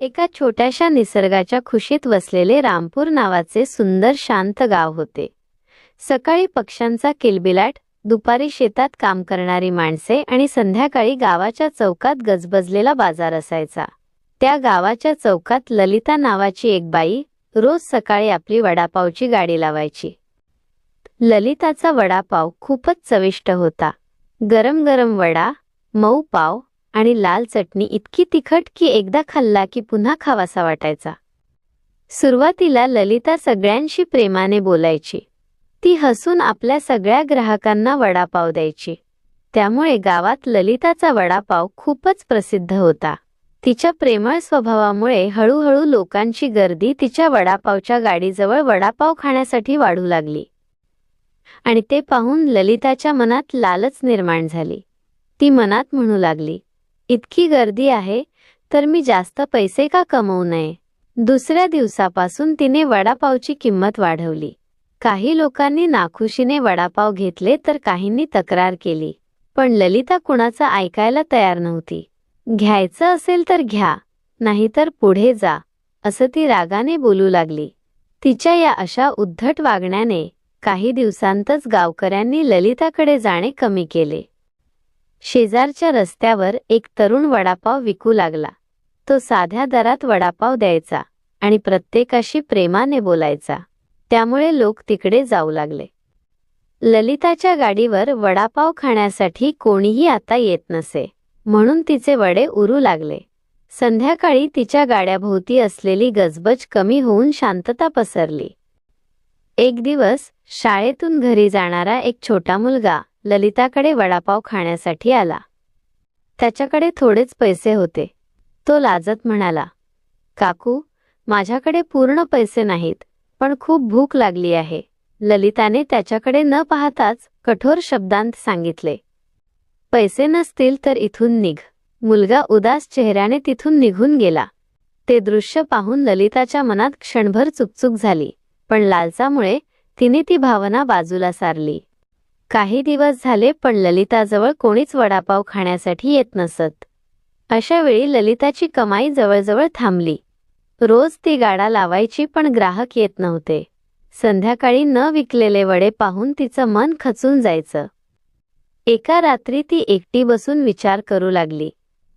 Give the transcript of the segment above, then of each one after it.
एका छोट्याशा निसर्गाच्या खुशीत वसलेले रामपूर नावाचे सुंदर शांत गाव होते. सकाळी पक्ष्यांचा किलबिलाट दुपारी शेतात काम करणारी माणसे आणि संध्याकाळी गावाच्या चौकात गजबजलेला बाजार असायचा. त्या गावाच्या चौकात ललिता नावाची एक बाई रोज सकाळी आपली वडापावची गाडी लावायची. ललिताचा वडापाव खूपच चविष्ट होता. गरम गरम वडा मऊ पाव आणि लाल चटणी इतकी तिखट की एकदा खाल्ला की पुन्हा खावासा वाटायचा. सुरुवातीला ललिता सगळ्यांशी प्रेमाने बोलायची. ती हसून आपल्या सगळ्या ग्राहकांना वडापाव द्यायची. त्यामुळे गावात ललिताचा वडापाव खूपच प्रसिद्ध होता. तिच्या प्रेमळ स्वभावामुळे हळूहळू लोकांची गर्दी तिच्या वडापावच्या गाडीजवळ वडापाव खाण्यासाठी वाढू लागली. आणि ते पाहून ललिताच्या मनात लालच निर्माण झाली. ती मनात म्हणू लागली इतकी गर्दी आहे तर मी जास्त पैसे का कमवू नये? दुसऱ्या दिवसापासून तिने वडापावची किंमत वाढवली. काही लोकांनी नाखुशीने वडापाव घेतले तर काहींनी तक्रार केली. पण ललिता कुणाचं ऐकायला तयार नव्हती. घ्यायचं असेल तर घ्या नाहीतर पुढे जा असं ती रागाने बोलू लागली. तिच्या या अशा उद्धट वागण्याने काही दिवसांतच गावकऱ्यांनी ललिताकडे जाणे कमी केले. शेजारच्या रस्त्यावर एक तरुण वडापाव विकू लागला. तो साध्या दरात वडापाव द्यायचा आणि प्रत्येकाशी प्रेमाने बोलायचा. त्यामुळे लोक तिकडे जाऊ लागले. ललिताच्या गाडीवर वडापाव खाण्यासाठी कोणीही आता येत नसे म्हणून तिचे वडे उरू लागले. संध्याकाळी तिच्या गाड्याभोवती असलेली गजबज कमी होऊन शांतता पसरली. एक दिवस शाळेतून घरी जाणारा एक छोटा मुलगा ललिताकडे वडापाव खाण्यासाठी आला. त्याच्याकडे थोडेच पैसे होते. तो लाजत म्हणाला काकू माझ्याकडे पूर्ण पैसे नाहीत पण खूप भूक लागली आहे. ललिताने त्याच्याकडे न पाहताच कठोर शब्दांत सांगितले. पैसे नसतील तर इथून निघ. मुलगा उदास चेहऱ्याने तिथून निघून गेला. ते दृश्य पाहून ललिताच्या मनात क्षणभर चुकचूक झाली पण लालसामुळे तिने ती भावना बाजूला सारली. काही दिवस झाले पण ललिताजवळ कोणीच वडापाव खाण्यासाठी येत नसत. अशा वेळी ललिताची कमाई जवळजवळ थांबली. रोज ती गाडा लावायची पण ग्राहक येत नव्हते. संध्याकाळी न विकलेले वडे पाहून तिचं मन खचून जायचं. एका रात्री ती एकटी बसून विचार करू लागली.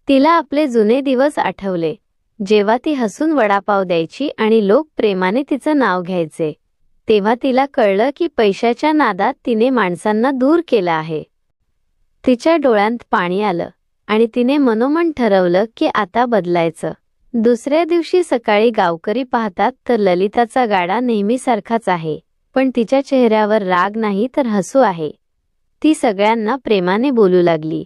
तिला आपले जुने दिवस आठवले. जेव्हा ती हसून वडापाव द्यायची आणि लोक प्रेमाने तिचं नाव घ्यायचे. तेव्हा तिला कळलं की पैशाच्या नादात तिने माणसांना दूर केलं आहे. तिच्या डोळ्यांत पाणी आलं आणि तिने मनोमन ठरवलं की आता बदलायचं. दुसऱ्या दिवशी सकाळी गावकरी पाहतात तर ललिताचा गाडा नेहमीसारखाच आहे पण तिच्या चेहऱ्यावर राग नाही तर हसू आहे. ती सगळ्यांना प्रेमाने बोलू लागली.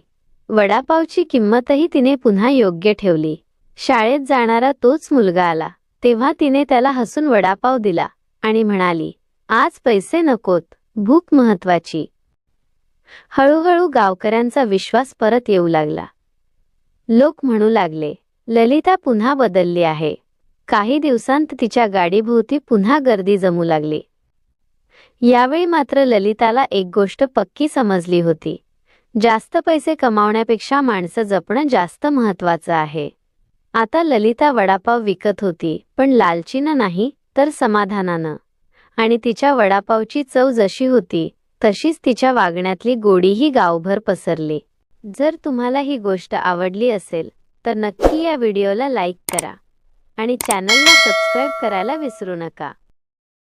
वडापावची किंमतही तिने पुन्हा योग्य ठेवली. शाळेत जाणारा तोच मुलगा आला तेव्हा तिने त्याला हसून वडापाव दिला. आणि म्हणाली आज पैसे नकोत भूक महत्वाची हळूहळू गावकऱ्यांचा विश्वास परत येऊ लागला. लोक म्हणू लागले ललिता पुन्हा बदलली आहे. काही दिवसांत तिच्या गाडीभोवती पुन्हा गर्दी जमू लागली. यावेळी मात्र ललिताला एक गोष्ट पक्की समजली होती. जास्त पैसे कमावण्यापेक्षा माणसं जपणं जास्त महत्वाचं आहे. आता ललिता वडापाव विकत होती पण लालचीनं नाही तर समाधानानं. आणि तिच्या वडापावची चव जशी होती तशीच तिच्या वागण्यातली गोडीही गावभर पसरली. जर तुम्हाला ही गोष्ट आवडली असेल तर नक्की या व्हिडिओला लाईक करा. आणि चॅनलला सबस्क्राईब करायला विसरू नका.